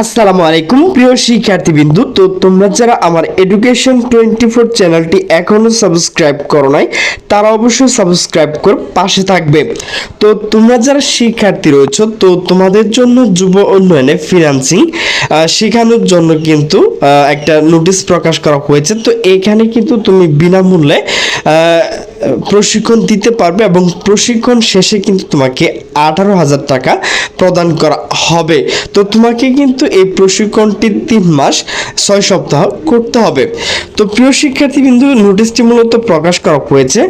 আসসালামু আলাইকুম, প্রিয় শিক্ষার্থীবৃন্দু। তো তোমরা যারা আমার এডুকেশন টোয়েন্টি ফোর চ্যানেলটি এখনও সাবস্ক্রাইব করো নাই, তারা অবশ্যই সাবস্ক্রাইব করে পাশে থাকবে। তো তোমরা যারা শিক্ষার্থী রয়েছো, তো তোমাদের জন্য যুব উন্নয়নে ফিনান্সিং শেখানোর জন্য কিন্তু একটা নোটিশ প্রকাশ করা হয়েছে। তো এখানে কিন্তু তুমি বিনামূল্যে প্রশিক্ষণ দিতে পারবে এবং প্রশিক্ষণ শেষে কিন্তু তোমাকে আঠারো হাজার টাকা প্রদান করা হবে। তো তোমাকে কিন্তু এই প্রশিক্ষণটি তিন মাস, ছয় সপ্তাহ করতে হবে। তো প্রিয় শিক্ষার্থী কিন্তু নোটিশটি মূলত প্রকাশ করা হয়েছে,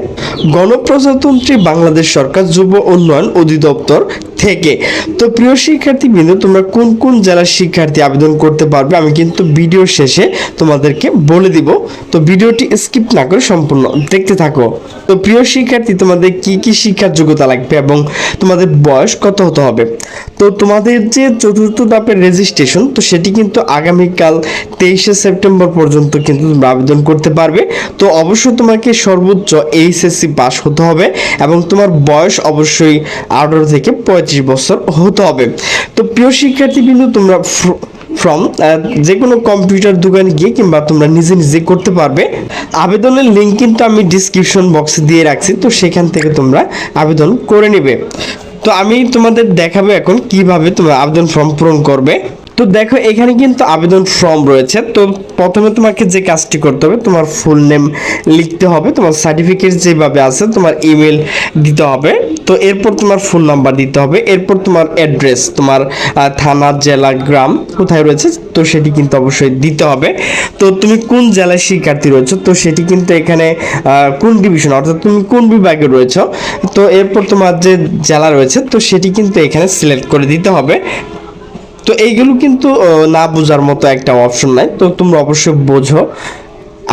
গণপ্রজাতন্ত্রী বাংলাদেশ সরকার যুব উন্নয়ন অধিদপ্তর থেকে। তো প্রিয় শিক্ষার্থীবৃন্দু, তোমরা কোন কোন জেলার শিক্ষার্থী আবেদন করতে পারবে আমি কিন্তু ভিডিও শেষে তোমাদেরকে বলে দিব। তো ভিডিওটি স্কিপ না করে সম্পূর্ণ দেখতে থাকো। তো প্রিয় শিক্ষার্থী, তোমাদের কি কি শিক্ষার যোগ্যতা লাগবে এবং তোমাদের বয়স কত হতে হবে? তো তোমাদের যে চতুর্থ ধাপের রেজিস্ট্রেশন তো সেটি কিন্তু আগামীকাল তেইশে সেপ্টেম্বর পর্যন্ত কিন্তু তোমরা আবেদন করতে পারবে। তো অবশ্যই তোমাকে সর্বোচ্চ এইচএসসি পাস হতে হবে এবং তোমার বয়স অবশ্যই আঠারো থেকে পঁয়ত্রিশ বছর হতে হবে। তো প্রিয় শিক্ষার্থী বিন্দু, তোমরা ফ্রম যে কোনো কম্পিউটার দোকানে গিয়ে কিংবা তোমরা নিজে নিজে করতে পারবে। আবেদনের লিঙ্ক কিন্তু আমি ডিসক্রিপশন বক্সে দিয়ে রাখছি, তো সেখান থেকে তোমরা আবেদন করে নেবে। তো আমি তোমাদের দেখাবো এখন কীভাবে তোমরা আবেদন ফর্ম পূরণ করবে। তো দেখো, এখানে কিন্তু আবেদন ফর্ম রয়েছে। তো প্রথমে তোমাকে যে কাজটি করতে হবে, তোমার ফুল নেম লিখতে হবে, তোমার সার্টিফিকেট যেভাবে আছে, তোমার ইমেল দিতে হবে। তো এরপর তোমার ফোন নাম্বার দিতে হবে, এরপর তোমার অ্যাড্রেস তোমার থানা, জেলা, গ্রাম কোথায় রয়েছে, তো সেটি কিন্তু অবশ্যই দিতে হবে। তো তুমি কোন জেলায় শিক্ষার্থী রয়েছে, তো সেটি কিন্তু এখানে কোন ডিভিশন অর্থাৎ তুমি কোন বিভাগে রয়েছে, তো এরপর তোমার যে জেলা রয়েছে, তো সেটি কিন্তু এখানে সিলেক্ট করে দিতে হবে। তো এইগুলো কিন্তু না বোঝার মতো একটা অপশন নাই। তো তোমরা অবশ্যই বোঝো।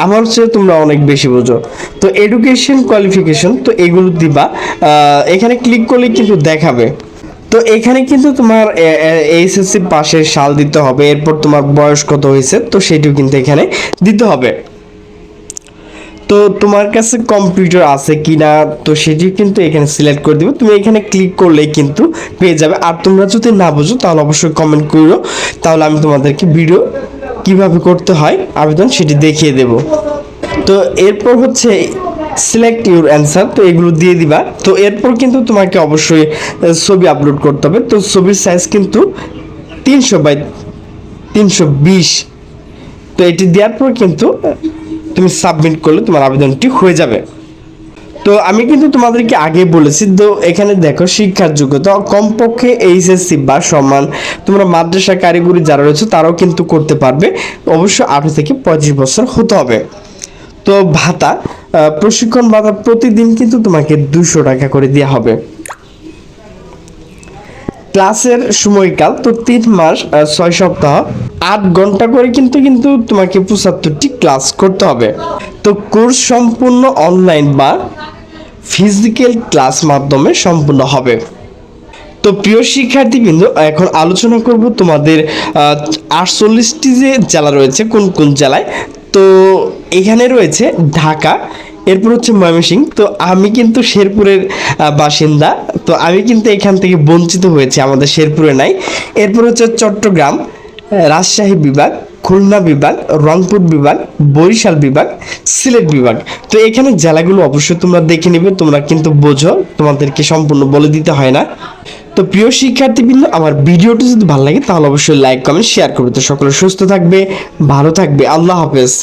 আমার চেয়ে তোমরা অনেক বেশি বোঝো। তো এডুকেশন কোয়ালিফিকেশন তো এগুলো দিবা। এখানে ক্লিক করলে কিন্তু দেখাবে। তো এখানে কিন্তু তোমার এইচএসসি পাশের সাল দিতে হবে। এরপর তোমার বয়স কত হয়েছে, তো সেটিও কিন্তু এখানে দিতে হবে। তো তোমার কাছে কম্পিউটার আছে কি না তো সেটি কিন্তু এখানে সিলেক্ট করে দিবে। তুমি এখানে ক্লিক করলেই কিন্তু পেয়ে যাবে। আর তোমরা যদি না বুঝো, তাহলে অবশ্যই কমেন্ট করো তাহলে আমি তোমাদেরকে ভিডিও কীভাবে করতে হয়, আবেদন সেটি দেখিয়ে দেব। তো এরপর হচ্ছে সিলেক্ট ইউর অ্যান্সার তো এগুলো দিয়ে দিবা। তো এরপর কিন্তু তোমাকে অবশ্যই ছবি আপলোড করতে হবে। তো ছবির সাইজ কিন্তু তিনশো বাই তিনশো বিশ। তো এটি দেওয়ার পর কিন্তু তুমি সাবমিট করলে তোমার আবেদনটি হয়ে যাবে। তো আমি কিন্তু তোমাদেরকে আগে বলেছি, তো এখানে দেখো শিক্ষার যোগ্যতা, কমপক্ষে এইচএসসি বা সমান তোমরা মাদ্রাসা কারিগরি যারা রয়েছে তারাও কিন্তু করতে পারবে। অবশ্য আঠারো থেকে পঁয়ত্রিশ বছর হতে হবে। তো ভাতা প্রশিক্ষণ ভাতা প্রতিদিন কিন্তু তোমাকে দুশো টাকা করে দেওয়া হবে। ক্লাসের সময়কাল, তো তিন মাস ছয় সপ্তাহ, আট ঘণ্টা করে কিন্তু কিন্তু তোমাকে পঁচাত্তরটি ক্লাস করতে হবে। তো কোর্স সম্পূর্ণ অনলাইন বা ফিজিক্যাল ক্লাস মাধ্যমে সম্পূর্ণ হবে। তো প্রিয় শিক্ষার্থীবৃন্দ, এখন আলোচনা করব তোমাদের আটচল্লিশটি যে জেলা রয়েছে, কোন কোন জেলায়? তো এখানে রয়েছে ঢাকা এরপর হচ্ছে ময়মনসিংহ। তো আমি কিন্তু শেরপুরের বাসিন্দা। তো আমি কিন্তু এখান থেকে বঞ্চিত হয়েছি, আমাদের শেরপুরে নাই। এরপর হচ্ছে চট্টগ্রাম রাজশাহী বিভাগ, খুলনা বিভাগ, রংপুর বিভাগ, বরিশাল বিভাগ, সিলেট বিভাগ। তো এখানে জেলাগুলো অবশ্যই তোমরা দেখে নেবে, তোমরা কিন্তু বোঝো, তোমাদেরকে সম্পূর্ণ বলে দিতে হয় না। তো প্রিয় শিক্ষার্থীবৃন্দ, আমার ভিডিওটি যদি ভালো লাগে, তাহলে অবশ্যই লাইক কমেন্ট শেয়ার করবে। তো সকলে সুস্থ থাকবে, ভালো থাকবে। আল্লাহ হাফেজ।